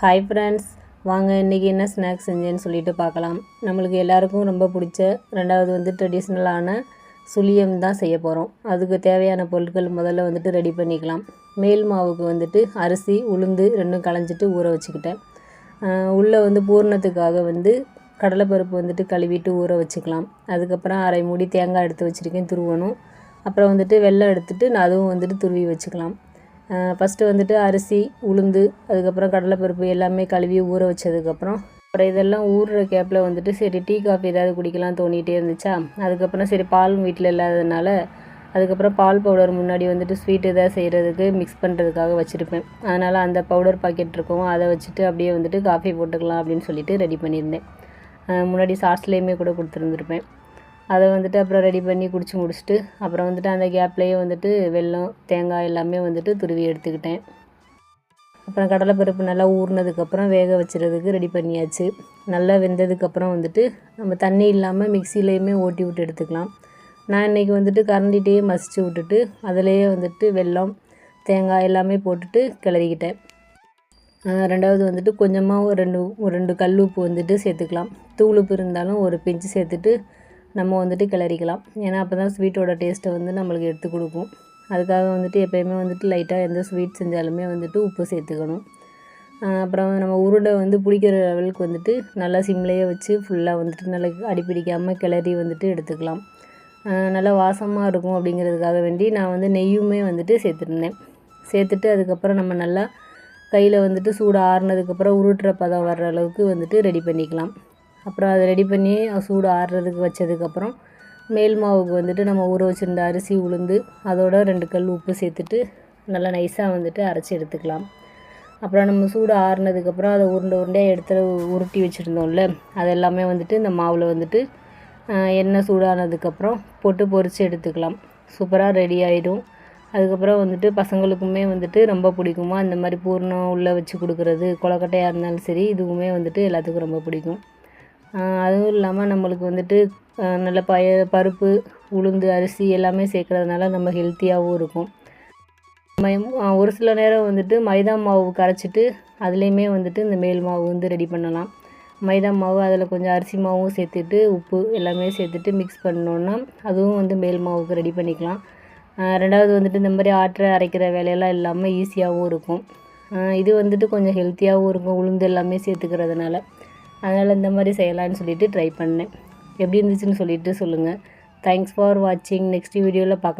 Hi friends வாங்க இன்றைக்கி என்ன ஸ்நாக்ஸ் செஞ்சேன்னு சொல்லிட்டு பார்க்கலாம். நம்மளுக்கு எல்லாருக்கும் ரொம்ப பிடிச்ச ரெண்டாவது வந்து ட்ரெடிஷ்னலான சுழியம் தான் செய்ய போகிறோம் அதுக்கு தேவையான பொருட்கள் முதல்ல வந்துட்டு ரெடி பண்ணிக்கலாம். மேல் மாவுக்கு வந்துட்டு அரிசி உளுந்து ரெண்டும் களைஞ்சிட்டு ஊற வச்சுக்கிட்டேன். உள்ளே வந்து பூர்ணத்துக்காக வந்து கடலைப்பருப்பு வந்துட்டு கழுவிட்டு ஊற வச்சுக்கலாம். அதுக்கப்புறம் அரை மூடி தேங்காய் எடுத்து வச்சுருக்கேன் துருவணும். அப்புறம் வந்துட்டு வெள்ளம் எடுத்துகிட்டு நான் அதுவும் வந்துட்டு துருவி வச்சுக்கலாம். ஃபஸ்ட்டு வந்துட்டு அரிசி உளுந்து அதுக்கப்புறம் கடலைப்பருப்பு எல்லாமே கழுவி ஊற வச்சதுக்கப்புறம் அப்புறம் இதெல்லாம் ஊறுற கேப்பில் வந்துட்டு சரி டீ காஃபி ஏதாவது குடிக்கலாம் தோணிகிட்டே இருந்துச்சா? அதுக்கப்புறம் சரி பாலும் வீட்டில் இல்லாததுனால அதுக்கப்புறம் பால் பவுடர் முன்னாடி வந்துட்டு ஸ்வீட் எதாவது செய்கிறதுக்கு மிக்ஸ் பண்ணுறதுக்காக வச்சுருப்பேன். அதனால் அந்த பவுடர் பாக்கெட் இருக்கும். அதை வச்சுட்டு அப்படியே வந்துட்டு காஃபி போட்டுக்கலாம் அப்படின்னு சொல்லிட்டு ரெடி பண்ணியிருந்தேன். முன்னாடி சாஸ்லேயுமே கூட கொடுத்துருந்துருப்பேன். அதை வந்துட்டு அப்புறம் ரெடி பண்ணி குடிச்சு முடிச்சுட்டு அப்புறம் வந்துட்டு அந்த கேப்லேயே வந்துட்டு வெல்லம் தேங்காய் எல்லாமே வந்துட்டு துருவி எடுத்துக்கிட்டேன். அப்புறம் கடலைப்பருப்பு நல்லா ஊறினதுக்கப்புறம் வேக வச்சுறதுக்கு ரெடி பண்ணியாச்சு. நல்லா வெந்ததுக்கப்புறம் வந்துட்டு நம்ம தண்ணி இல்லாமல் மிக்சிலேயுமே ஓட்டி விட்டு எடுத்துக்கலாம். நான் இன்றைக்கி வந்துட்டு கரண்டிகிட்டே மசிச்சு விட்டுட்டு அதிலேயே வந்துட்டு வெல்லம் தேங்காய் எல்லாமே போட்டுட்டு கிளறிக்கிட்டேன். ரெண்டாவது வந்துட்டு கொஞ்சமாக ஒரு ரெண்டு ஒரு ரெண்டு கல் உப்பு வந்துட்டு சேர்த்துக்கலாம். தூள் உப்பு இருந்தாலும் ஒரு பிஞ்சு சேர்த்துட்டு நம்ம வந்துட்டு கிளறிக்கலாம். ஏன்னா அப்போ தான் ஸ்வீட்டோட டேஸ்ட்டை வந்து நம்மளுக்கு எடுத்து கொடுக்கும். அதுக்காக வந்துட்டு எப்போயுமே வந்துட்டு லைட்டாக எந்த ஸ்வீட் செஞ்சாலுமே வந்துட்டு உப்பு சேர்த்துக்கணும். அப்புறம் நம்ம உருண்டை வந்து பிடிக்கிற லெவலுக்கு வந்துட்டு நல்லா சிம்லேயே வச்சு ஃபுல்லாக வந்துட்டு நல்லா அடிப்பிடிக்காமல் கிளறி வந்துட்டு எடுத்துக்கலாம். நல்லா வாசமாக இருக்கும் அப்படிங்கிறதுக்காக வேண்டி நான் வந்து நெய்யுமே வந்துட்டு சேர்த்துருந்தேன். சேர்த்துட்டு அதுக்கப்புறம் நம்ம நல்லா கையில் வந்துட்டு சூடு ஆறுனதுக்கப்புறம் உருட்டுற பதம் வர்ற அளவுக்கு வந்துட்டு ரெடி பண்ணிக்கலாம். அப்புறம் அதை ரெடி பண்ணி சூடு ஆறுறதுக்கு வச்சதுக்கப்புறம் மேல் மாவுக்கு வந்துட்டு நம்ம ஊற வச்சுருந்த அரிசி உளுந்து அதோட ரெண்டு கல் உப்பு சேர்த்துட்டு நல்லா நைஸாக வந்துட்டு அரைச்சி எடுத்துக்கலாம். அப்புறம் நம்ம சூடு ஆறுனதுக்கப்புறம் அதை உருண்டை உருண்டையாக எடுத்து உருட்டி வச்சுருந்தோம்ல அது எல்லாமே வந்துட்டு இந்த மாவில் வந்துட்டு எண்ணெய் சூடானதுக்கப்புறம் போட்டு பொரித்து எடுத்துக்கலாம். சூப்பராக ரெடி ஆகிடும் அதுக்கப்புறம் வந்துட்டு பசங்களுக்குமே வந்துட்டு ரொம்ப பிடிக்குமா? இந்த மாதிரி பூர்ணம் உள்ளே வச்சு கொடுக்குறது கொலக்கட்டையாக இருந்தாலும் சரி இதுவுமே வந்துட்டு எல்லாத்துக்கும் ரொம்ப பிடிக்கும். அதுவும் இல்லாமல் நம்மளுக்கு வந்துட்டு நல்ல பய பருப்பு உளுந்து அரிசி எல்லாமே சேர்க்குறதுனால நம்ம ஹெல்த்தியாகவும் இருக்கும். ஒரு சில நேரம் வந்துட்டு மைதா மாவு கரைச்சிட்டு அதுலேயுமே வந்துட்டு இந்த மேல் மாவு வந்து ரெடி பண்ணலாம். மைதா மாவு அதில் கொஞ்சம் அரிசி மாவும் சேர்த்துட்டு உப்பு எல்லாமே சேர்த்துட்டு மிக்ஸ் பண்ணோன்னா அதுவும் வந்து மேல் மாவுக்கு ரெடி பண்ணிக்கலாம். ரெண்டாவது வந்துட்டு இந்த மாதிரி ஆற்ற அரைக்கிற வேலையெல்லாம் இல்லாமல் ஈஸியாகவும் இருக்கும். இது வந்துட்டு கொஞ்சம் ஹெல்த்தியாகவும் இருக்கும் உளுந்து எல்லாமே சேர்த்துக்கிறதுனால. அதனால் இந்த மாதிரி செய்யலான்னு சொல்லிவிட்டு ட்ரை பண்ணேன். எப்படி இருந்துச்சுன்னு சொல்லிட்டு சொல்லுங்கள் தேங்க்ஸ் ஃபார் வாட்சிங் நெக்ஸ்ட் வீடியோவில் பார்க்கலாம்.